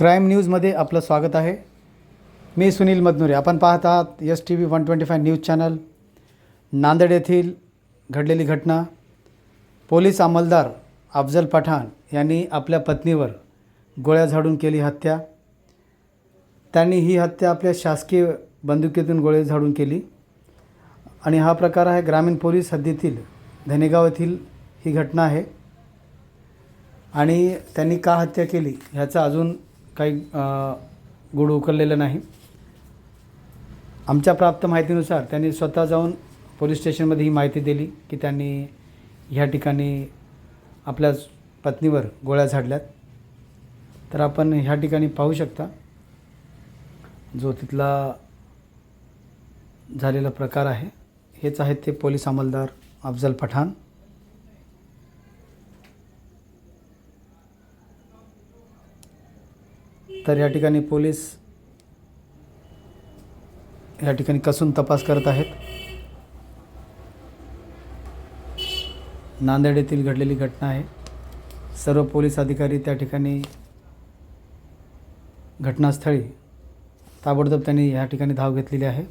Crime न्यूजमध्ये आपलं स्वागत आहे. मी सुनील मदनुरे. आपण पाहत आहात S T V one twenty five news channel. Nanded येथील घडलेली घटना. पोलीस अंमलदार अफजल पठाण यांनी आपल्या पत्नीवर गोळ्या झाडून केली हत्या. त्यांनी ही हत्या आपल्या शासकीय बंदुकीतून गोळे झाडून केली. आणि हा प्रकार आहे ग्रामीण पोलीस हद्दीतील धनेगाव येथील ही घटना आहे. आणि त्यांनी का हत्या केली ह्याचा अजून काही गुढ उकललेलं नाही. आमच्या प्राप्त माहितीनुसार त्यांनी स्वतः जाऊन पोलीस स्टेशनमध्ये ही माहिती दिली की त्यांनी ह्या ठिकाणी आपल्या पत्नीवर गोळ्या झाडल्यात. तर आपण ह्या ठिकाणी पाहू शकता जो तिथला झालेला प्रकार आहे. हेच आहेत ते पोलीस अंमलदार अफजल पठाण. तर या ठिकाणी पोलीस या ठिकाणी कसून तपास करत आहेत. नांदेड येथील घडलेली घटना आहे. सर्व पोलीस अधिकारी त्या ठिकाणी घटनास्थळी ताबडतोब त्यांनी या ठिकाणी धाव घेतलेली आहे.